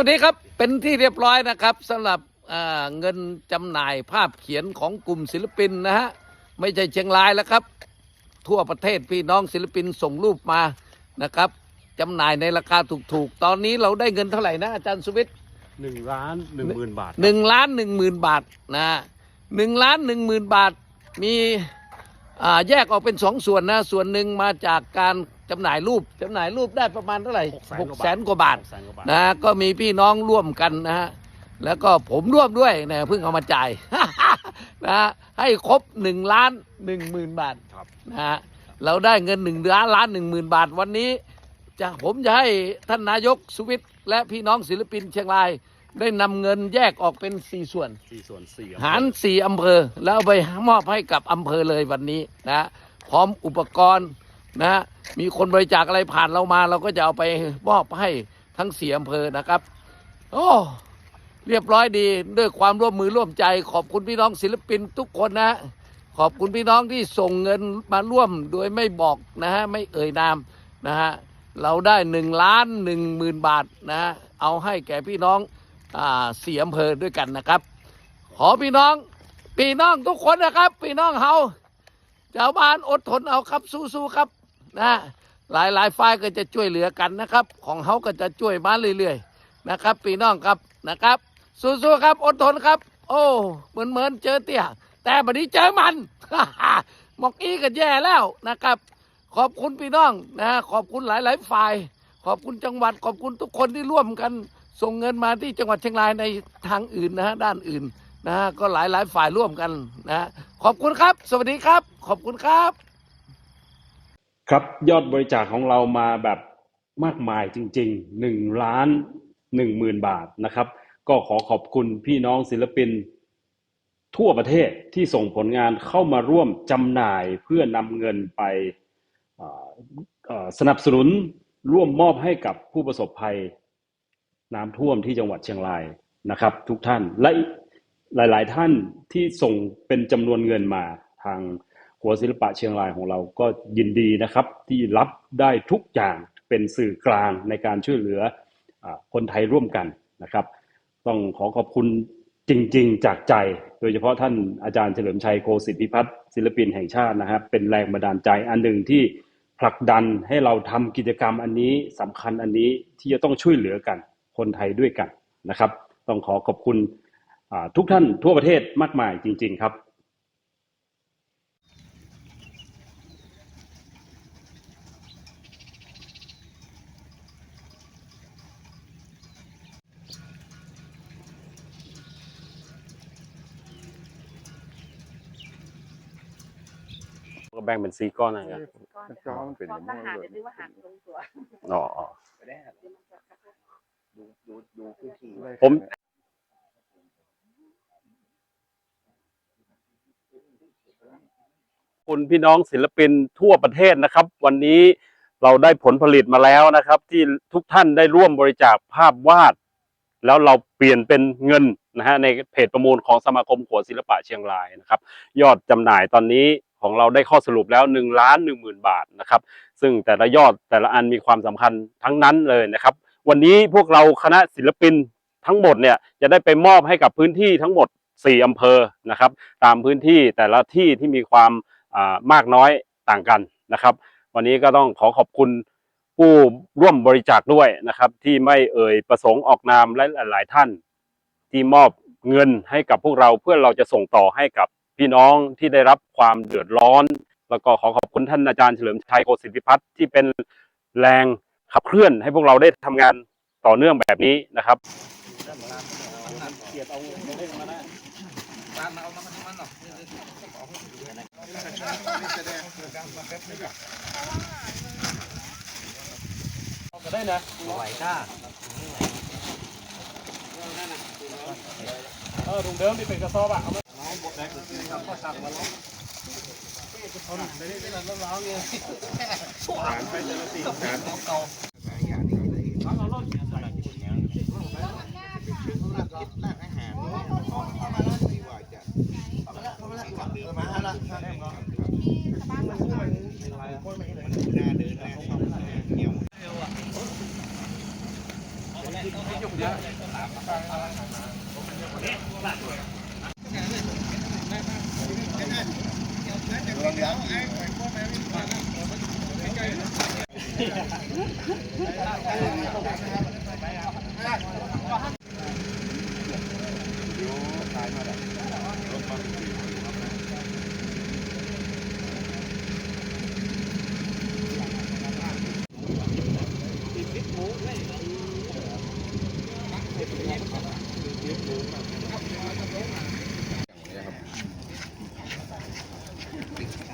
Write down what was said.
สวัสดีครับเป็นที่เรียบร้อยนะครับสำหรับอ่าเงินจำหน่ายภาพเขียนของกลุ่มศิลปินนะฮะไม่ใช่เชียงรายแล้วครับ ทั่วประเทศพี่น้องศิลปินส่งรูปมานะครับจำหน่ายในราคาถูกๆ ตอนนี้เราได้เงินเท่าไหร่นะอาจารย์สุวิทย์หนึ่งล้านหนึ่งหมื่นบาทหนึ่งล้านหนึ่งหมื่นบาทนะหนึ่งล้านหนึ่งหมื่นบาทมีอ่าแยกออกเป็นสองส่วนนะส่วนหนึ่งมาจากการ จำหน่ายรูปจำหน่ายรูปได้ประมาณเท่าไหร่หกแสนกว่าบาทหกแสนกว่าบาทนะก็มีพี่น้องร่วมกันนะฮะแล้วก็ผมร่วมด้วยนะเพิ่งเอามาจ่ายนะฮะให้ครบหนึ่งล้านหนึ่งหมื่นบาทครับนะฮะเราได้เงินหนึ่งล้านล้านหนึ่งหมื่นบาทวันนี้จะผมจะให้ท่านนายกสุวิทย์และพี่น้องศิลปินเชียงราย ได้นำเงินแยกออกเป็นสี่ส่วนสี่ส่วนสี่หารสี่อำเภอ แล้วเอาไปมอบให้กับอำเภอเลยวันนี้นะพร้อมอุปกรณ์ นะมีคนบริจาคอะไรผ่านเรามา เราก็จะเอาไปมอบให้ทั้งสี่อำเภอนะครับ โอ้เรียบร้อยดีด้วยความร่วมมือร่วมใจ ขอบคุณพี่น้องศิลปินทุกคนนะ ขอบคุณพี่น้องที่ส่งเงินมาร่วมโดยไม่บอกนะฮะไม่เอ่ยนามนะฮะเราได้หนึ่งล้านหนึ่งหมื่นบาทนะฮะเอาให้แก่พี่น้องอ่าสี่อำเภอด้วยกันนะครับ ขอพี่น้องพี่น้องทุกคนนะครับ พี่น้องเฮาชาวบ้านอดทนเอาครับสู้ๆครับ นะหลายหลายฝ่ายก็จะช่วยเหลือกันนะครับ ของเฮาก็จะช่วยมาเรื่อยๆนะครับพี่น้องครับนะครับ สู้ๆครับอดทนครับ โอ้เหมือนเหมือนเจอเตี้ยแต่บัดนี้เจอมันมอกอีก็แย่แล้วนะครับ ขอบคุณพี่น้องนะขอบคุณหลายๆฝ่าย ขอบคุณจังหวัดขอบคุณทุกคนที่ร่วมกัน ส่งเงินมาที่จังหวัดเชียงรายในทางอื่นนะฮะด้านอื่นนะฮะก็หลายหลายๆฝ่ายร่วมกันนะขอบคุณครับ สวัสดีครับ ขอบคุณครับ ครับยอดบริจาคของเรามาแบบมากมายจริงๆหนึ่งล้านหนึ่งหมื่นบาทนะครับ ก็ขอขอบคุณพี่น้องศิลปิน ทั่วประเทศที่ส่งผลงานเข้ามาร่วมจำหน่ายเพื่อนำเงินไปสนับสนุนร่วมมอบให้กับผู้ประสบภัยน้ำท่วมที่จังหวัดเชียงรายนะครับ ทุกท่านและหลาย ๆ ท่านที่ส่งเป็นจำนวนเงินมาทาง หัวศิลปะเชียงรายของเราก็ยินดีนะครับ ที่รับได้ทุกอย่างเป็นสื่อกลางในการช่วยเหลือคนไทยร่วมกันนะครับ ต้องขอขอบคุณจริง ๆ จากใจ โดยเฉพาะท่านอาจารย์เฉลิมชัยโกสิทธิพิพัฒน์ศิลปินแห่งชาตินะครับ เป็นแรงบันดาลใจอันหนึ่งที่ผลักดันให้เราทำกิจกรรมอันนี้สำคัญอันนี้ที่จะต้องช่วยเหลือกันคนไทยด้วยกันนะครับ ต้องขอขอบคุณทุกท่านทั่วประเทศมากมายจริง ๆ ครับ ก็แบ่งเป็นสี่ก้อนนะครับก้อนก้อนเป็นพอทหารจะนึกว่าหักตรงตัวอ๋ออ๋อดูดูดูพื้นที่ผมคุณพี่น้องศิลปินทั่วประเทศนะครับ วันนี้เราได้ผลผลิตมาแล้วนะครับ ที่ทุกท่านได้ร่วมบริจาคภาพวาด แล้วเราเปลี่ยนเป็นเงินนะฮะในเพจประมูลของสมาคมขัวศิลปะเชียงรายนะครับ ยอดจำหน่ายตอนนี้ ของเราได้ข้อสรุปแล้ว1ล้าน1 0,000 บาทนะครับ ซึ่งแต่ละยอดแต่ละอันมีความสำคัญทั้งนั้นเลยนะครับ วันนี้พวกเราคณะศิลปินทั้งหมดเนี่ยจะได้ไปมอบให้กับพื้นที่ทั้งหมด 4อำเภอนะครับ ตามพื้นที่แต่ละที่ที่มีความอ่ามากน้อยต่างกันนะครับ วันนี้ก็ต้องขอขอบคุณผู้ร่วมบริจาคด้วยนะครับ ที่ไม่เอ่ยประสงค์ออกนามและหลายท่าน ที่มอบเงินให้กับพวกเราเพื่อเราจะส่งต่อให้กับ พี่น้องที่ได้รับความเดือดร้อน แล้วก็ขอขอบคุณท่านอาจารย์เฉลิมชัยโกสิทธิพัฒน์ที่เป็นแรงขับเคลื่อนให้พวกเราได้ทำงานต่อเนื่องแบบนี้นะครับก็ได้นะไหวก้าเออถุงเดิมที่เป็นกระสอบอะเอาม สั่งมาแล้วเอาหนังไปเรื่อยๆแล้วร้องเนี่ยหานไปเจอสี่หานเก่าเยอะ Thank you.